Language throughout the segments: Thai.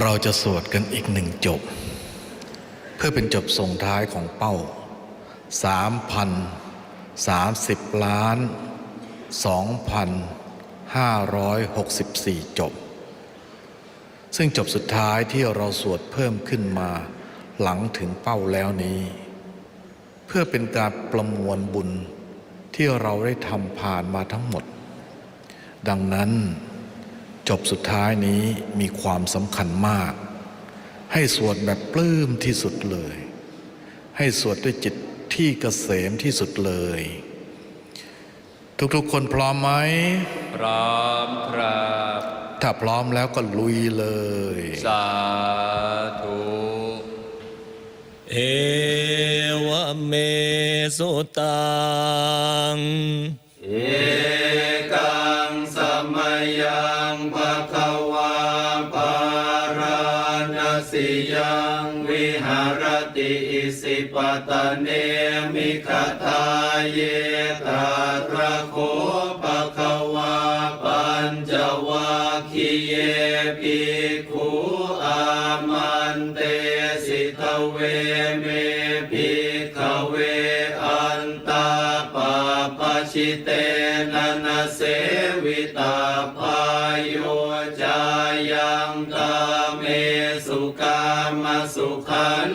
เราจะสวดกันอีกหนึ่งจบ เพื่อเป็นจบส่งท้ายของเป้า 3,030 ล้าน 2,564 จบ ซึ่งจบสุดท้ายที่เราสวดเพิ่มขึ้นมาหลังถึงเป้าแล้วนี้ เพื่อเป็นการประมวลบุญที่เราได้ทำผ่านมาทั้งหมด ดังนั้น จบสุดท้ายนี้มีความสำคัญมาก ให้สวดแบบปลื้มที่สุดเลย ให้สวดด้วยจิตที่เกษมที่สุดเลย ทุกๆคนพร้อมไหม พร้อมครับ ถ้าพร้อมแล้วก็ลุยเลย สาธุ เอวเมสุตัง อิสิปตะเนมิคทาเยตาตระโคภะคะวาปัญจวัคคีเยภิกขุอามันเตสิทเวเมภิกขเวอันตาปาปชิเตนะนเสวิตาพายโยจายังกาเมสุกามสุขัน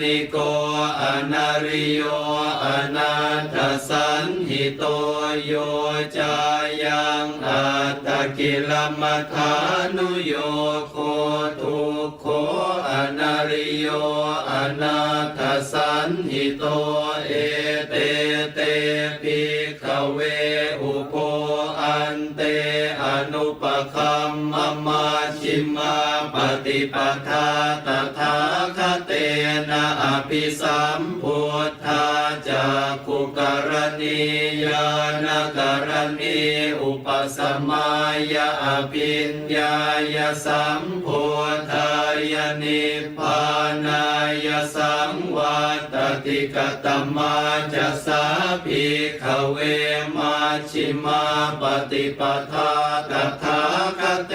นิโกอนาริโยอนาถสันหิโตโยจายังอัตตกิลมัฐานุโยโคทุกโคอนาริโยอนาถสันหิโตเอเตเตปิขเวอุ ปคัมมมาชิมาปฏิปทาตถาคเตนะอภิสัมพุทธาจากุกรณียานกรณีอุปสมายาอภิญญายสัมพุทธายนิพพานายสัง ติกตมาจะสาภิกขเวมาชิมาปฏิปทาตถาคเต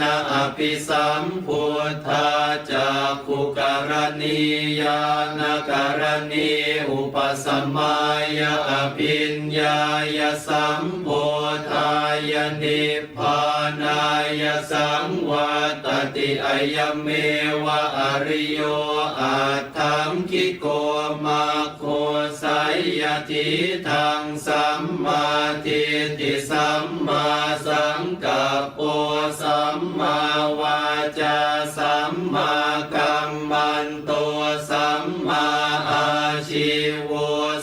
นะอภิสัมพุทธาจากขุกรณียานกรณีอุปสมายาอภิญญายสัมพุทธายนิพพานายสังวัตติอายเมวะอริโยอาทัง คิโกมาโคสายยทิทังสัมมาทิฏฐิสัมมาสังกัปโปสัมมาวาจาสัมมากัมมันโตสัมมาอาชีว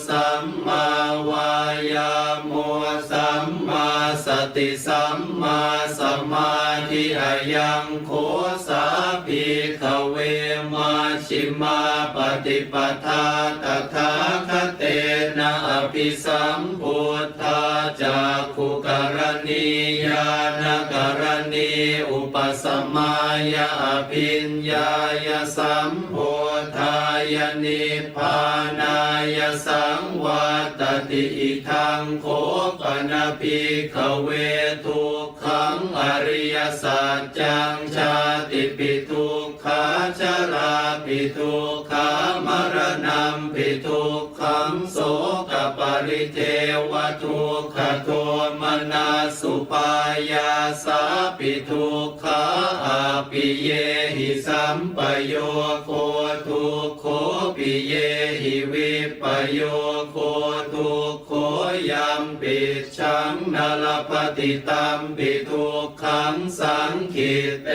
สัมมาวายาโมสัมมาสติสัมมา สมาธิอายังโคสาภิกขเวมาชิมาปฏิปทาตถาคเตนะอภิสัมพุทธาจากขุกรณียานกรณีอุปสมายาอภิญญายสัมพุทธายนิพานายสังวัตติอิทังโคปนภิกเวทุก ขังอริยสัจจังชาติปิทุกขาชราปิทุกขามรณะปิทุกข ริเทวทุกขโทมนาสุปายาสาปิทุกขาอาปิเยหิสัมปโยโคทุกโคปิเยหิวิปโยโคทุกโคยัมปิชังนาลปฏิตัมปิทุกขังสังขิเต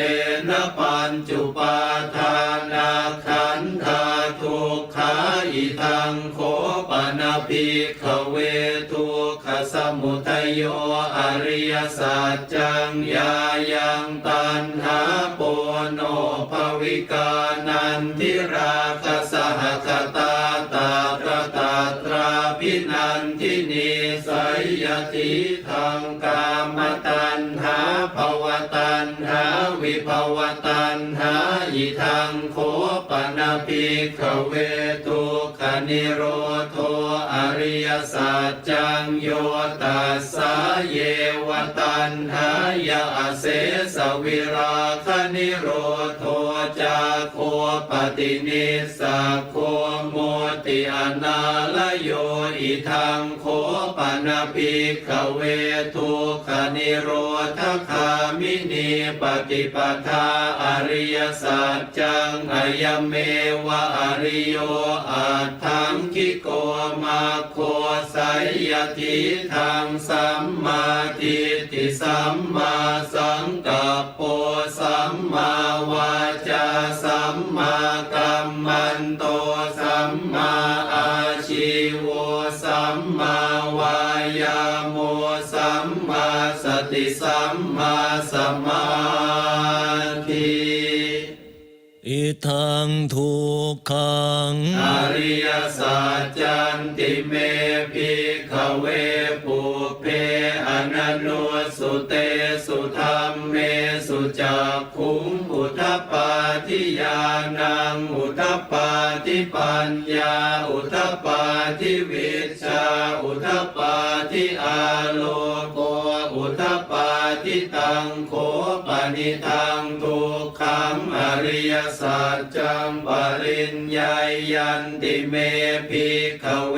นะปัญจุปาทานาขันธาทุกขาอิทังโคปนา ภิกขเวทุกขสมุทัยโยอริยสัจจังยายังตันหาปโนภวิกานันทิราคสหคตาตาตระตาตราพินันทินีสัยยติทางกามตันหาภวตันหาวิภวตันหาอิทังโคปนภิกขเวทุก นิโรโทอริยสัจจังโยตัสสะเยวตันหายาเสสวิราคนิโรโทจาโคปฏินิสสะโคโมติอนาลโยอิทังโคปนาภิกเวทุกขนิโรธคามินีปฏิปทาอริยสัจจังอายเมวะอริโยอาังคิโกมาโคไสยทิทางสัมมาทิฏฐิสัมมาสังกัปโปสัมมาวาจาสัมมากัมมันโตสัมมาอาชีวสัมมาวายาโมสัมมาสติสัมมาสมา ทังทุกขัง อริยสัจจันติเมภิกขเวปุเพอนันโนสุเตสุธรรมเมสุจักขุงอุทปปาทิยานังอุทปปาทิปัญญาอุทปปาทิวิชาอุทปปาทิอาโลโกอุทปปาทิตังโคปนิทัง สัจจังปริญญายันติเมภิกขเว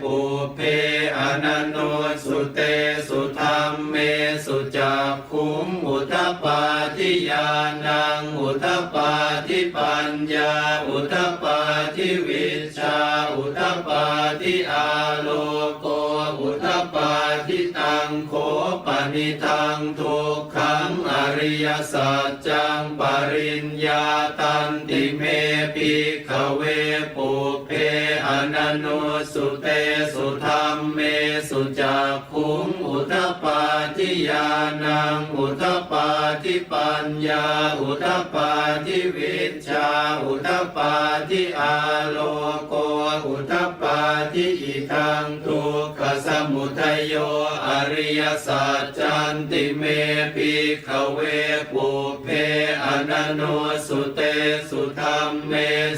ปุเพอนันโนสุเตสุธรรมเมสุจักขุงอุทปปาทิยานังอุทปปาทิปัญญาอุทปปาทิวิชาอุทปาทิอาโลโก นิทังทุกขังอริยสัจจังปริญญาตันติเมปิขเวปุเพ อนันโนสุเตสุธรรมเมสุจักขุงอุทปปาทิยานังอุทปปาทิปัญญา อุทปปาทิวิชา อุทปปาทิอาโลโก อุทปปาทิอิทังทุกขสมุทัยโยอริยสัจจันติเมภิขเวปุเพอนันโนสุเตสุธรรมเม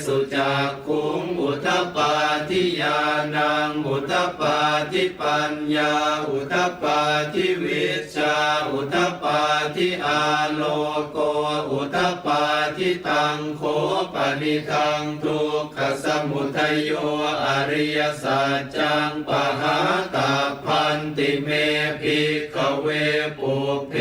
สุจักขุงอุทปปาทิยานังอุทปปาทิปัญญาอุทปปาทิวิชาอุทปปาทิอาโลโกอุทปปาทิตังโคปนิทังทุกขสมุทัยโยอริยสัจจังปหาตาพันติเมภิกขเวปุเพ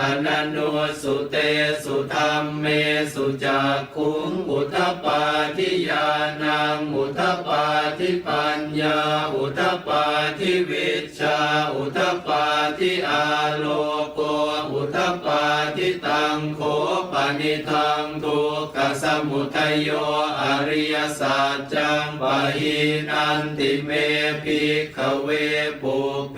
อนันโนสุเตสุธรรมเมสุจักขุงอุทปปาทิยานังอุทปปาทิปัญญาอุทปปาทิวิชาอุทปปาทิอาโลโกอุทปปาทิตังโคปนิทังทุกขสมุทัยโยอริยสัจจังปะหินันติเมภิกขเวปุเพ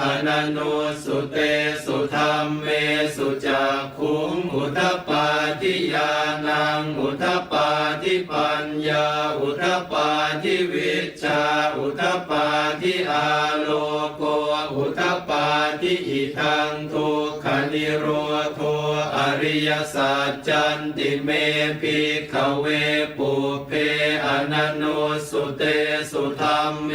อนันโนสุเตสุธรรมเมสุจักขุงอุทปปาทิยานังอุทปปาทิปัญญาอุทปาทิวิชาอุทปปาทิอาโลโกอุทปปาทิอิทังทุกขนิโรโทอริยสัจจันติเมภิขเวปุเพอนันโนสุเตสุธรรมเม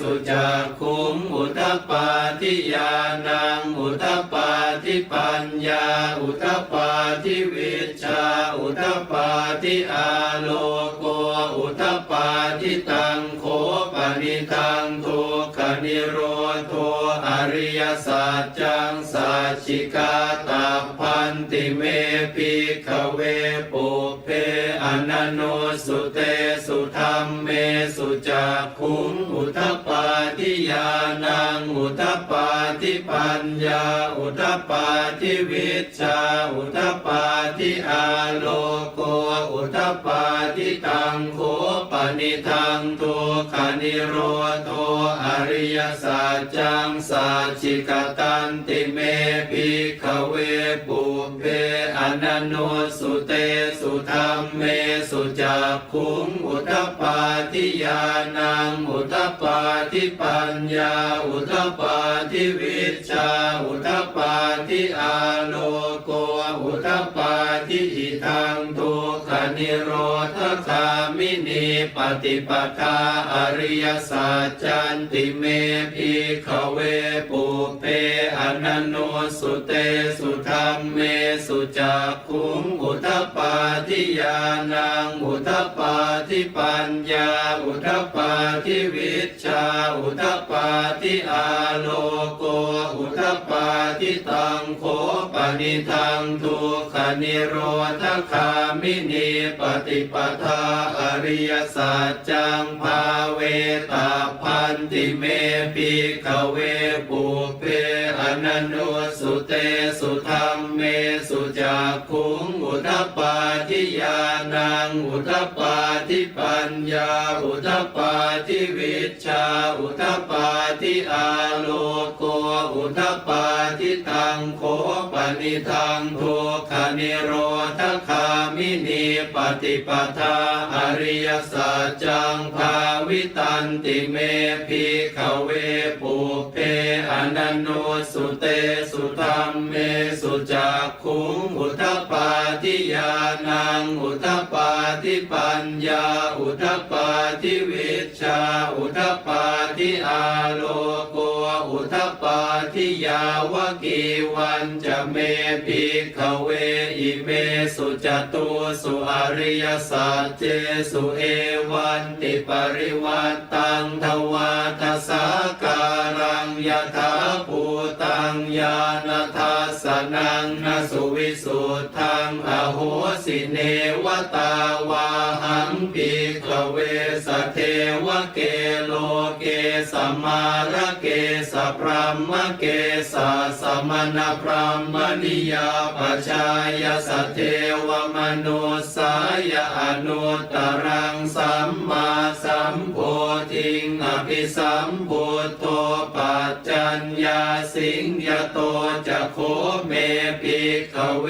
สุจักขุงอุทปปาทิยานังอุทปาทิปัญญาอุทปปาทิวิชาอุทปปาทิอาโลโกอุทปาทิตังโคปนิทังทุกขนิโรโทอริยสัจจังสัจจิกาตาพันติเมปิกขเวปุ นันโนสุเตสุธรรมเมสุจักขุงอุทปปาทิยานังอุทปปาทิปัญญา อุทปปาทิวิชชาอุทปปาทิอาโลโก อุทปปาทิตังโคปนิทังทุกขนิโรโทอริยสัจจังสัจจิกตันติเมภิกขเวปุเพอนันโนสุเตสุธรรมเมสุจักขุงอุทปปาทิยานังอุทปปาทิปัญญาอุทปปาทิวิชาอุทปปาทิอาโลโกอุทปปาทิอิทังทุกขนิโรธคามินีปฏิปทาอริยสัจจันติเมพิขเวปุเพอนันโนสุเตสุธรรมเมสุจักขุงอุทปปาทิยานังอุทปปาทิปัญญา อุทปปาทิวิชชาอุทปปาทิอาโลโก อุทปปาทิตังโคปนิทังทุกขนิโรธคามินีปฏิปทาอริยสัจจังภาเวตาพันติเมปิขเวปุเพอนันโนสุเตสุธรรมเม จักขุงอุทปปาทิยานังอุทปปาทิปัญญา อุทปปาทิวิชา อุทปปาทิอาโลโกอุทปปาทิตังโคปนิทังทุกขนิโรธคามินีปฏิปทาอริยสัจจังภาวิตันติเมพิขเวปุเพอนันโนสุเตสุธรรมเมสุจักขุงอุทปปาทิยานังอุทปปาทิปัญญา อุทปปาทิวิชา อุทปปาทิอาโลโกอุทปปาทิยาวกีวันจะเมพิขเวอิเมสุจตุสุอริยสัจเจสุเอวันติปริวัตตังทวาทสาการังยถาภูตั งญาณทัสสนังนสุวิสุทธังอโหสิเนวตาวาหังปิขเวสเทวเกโลเกสมาระเกสพรหมเกสสมณพรหมนิยาปชายสเทวมนุสายอนุตตรังสัมมาสัมโพธิงอภิสัมพุทโธปัจจัญญาสิงยโตจะโคเมภิกขเว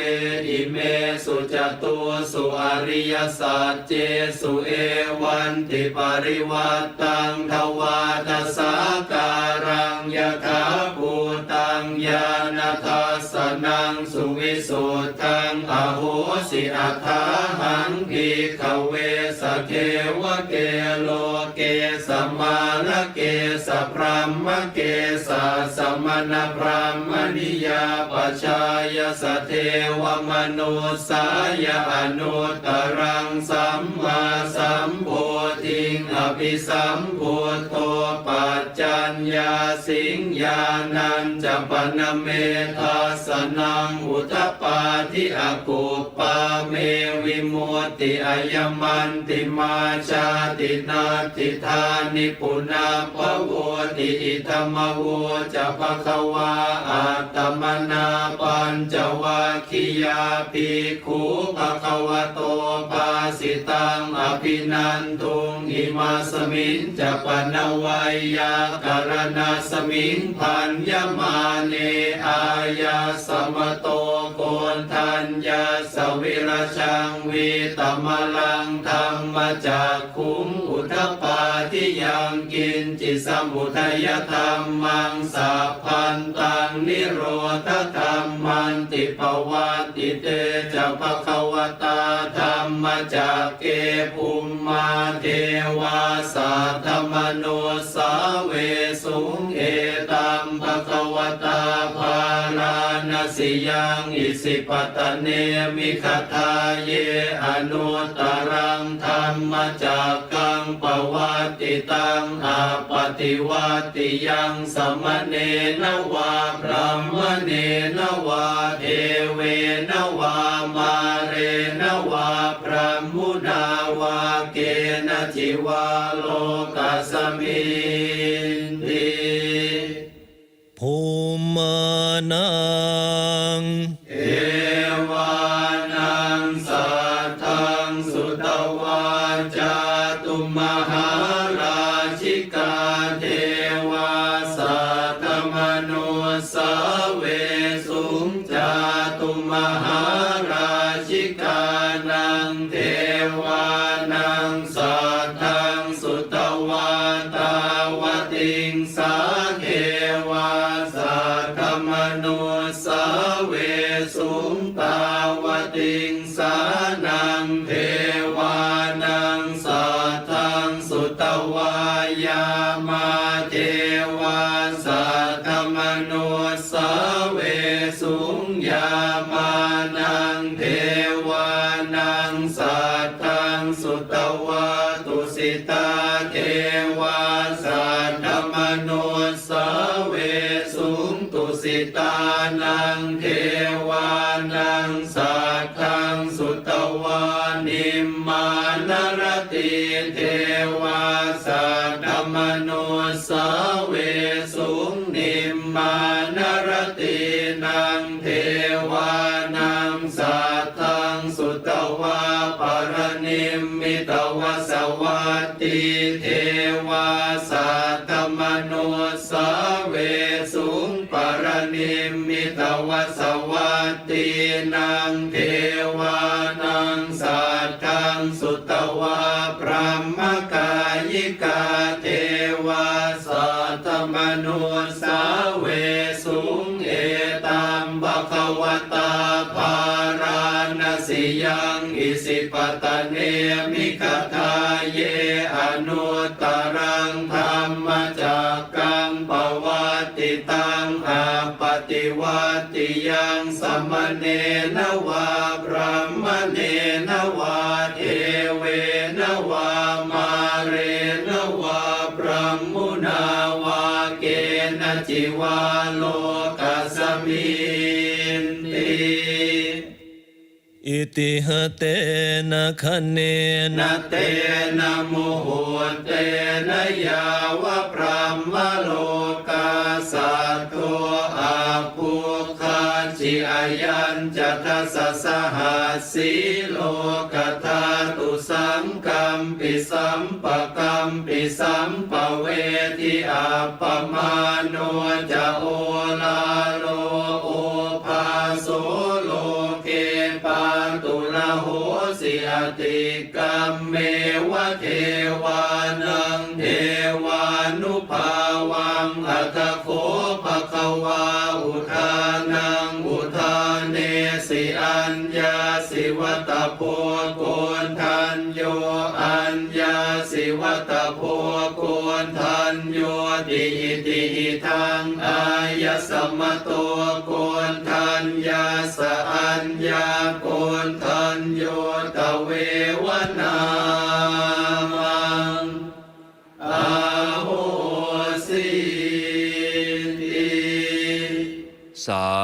อิเมสุจตุสุอริยสัจเจสุเอวันติปริวัตตังทวาทสาการังยถาภูตังญาณทัสสนังสุวิสุทังอโหสิอัฏฐาหังภิกขเวสเทวเกโลเกสมาลเกสพรหมเกสสมณพรหมณิยาปชายสเทวมนุสายอนุตรังสัมมาสัมโพธิงอ ภิสัมพุทโธปัจจัญญาสิงญานันจปนเมทัสนังอุทปปาทิอากุปปาเมวิมุตติอายมันติมาชาตินาติธานิปุนาภโวติอิธรรมโวจะภะคะวาอัตมนาปัญจวัคคียาภิกขุภะคะวะโตภาสิตังอภินันทุงอิมาสมิงจะปนวัยยาการณาสมิงพันยมาเนอายาสมโต ทัญญาสวิรชังวีตมลังธรรมจากคุงอุทปาทิยังกินจิสมุทัยธรรมังสัพพันตังนิโรธธรรมันติปวัติเตจะภควตาธรรมจากเกภูมิมาเทวาสัทธมโนสาเวสุงเอตัมภควตาภาราณสิยังอิสิปปตเนมิคทาเยอนุตรังธรรมจากกังปวัติตังอาปฏิวัติยังสมเนนวาพรหมเนนวาเทเวนวามาเรนวาพรหมุนาวาเกณจิวาโลกัสมินติภูมานัง สาเวสุงจาตุมหารา นังเทวานังสัตตังสุตวะตุสิตาเทวาสัตตมโนสสาเวสุงตุสิตานังเท มิตวสวัตติเทวาสัตตมนุสาเวสุงปรนิมมิตวสวัตตินังเทวานังสัตตังสุตวาพรหมกายิกาเทวาสัตตมนุสาเวสุงเอตัมบะควตาภาราณสิยังอิสิปตเน วัติยังสมเนนวาพระมเนนวาเทเวนวามาเรนวาพระมุนาวาเกณจิวาโลกัสมี ติหเตนะคะเนนะเตนะโมโหเตนะยาวะพรหมโลกาสัตโตอาภูคาจิอายันจัตสสหัสสีโลกธาตุสังกัมปิสัมปะกัมปิสัมปเวทิอาปมาโนจะโอลาโลโอภาโส โหสิอติกัมเมวะเทวานังเทวานุภาวังอัตโคภะคะวาอุทานังอุทานเนสิอัญญาสิวตโพโกนทันโยอัญญาสิวตโพโก ญโยติอิติอิทังอายสมโตโกนทันยาสัญญาโกนทันโยตเววนามังอาโหสิติสา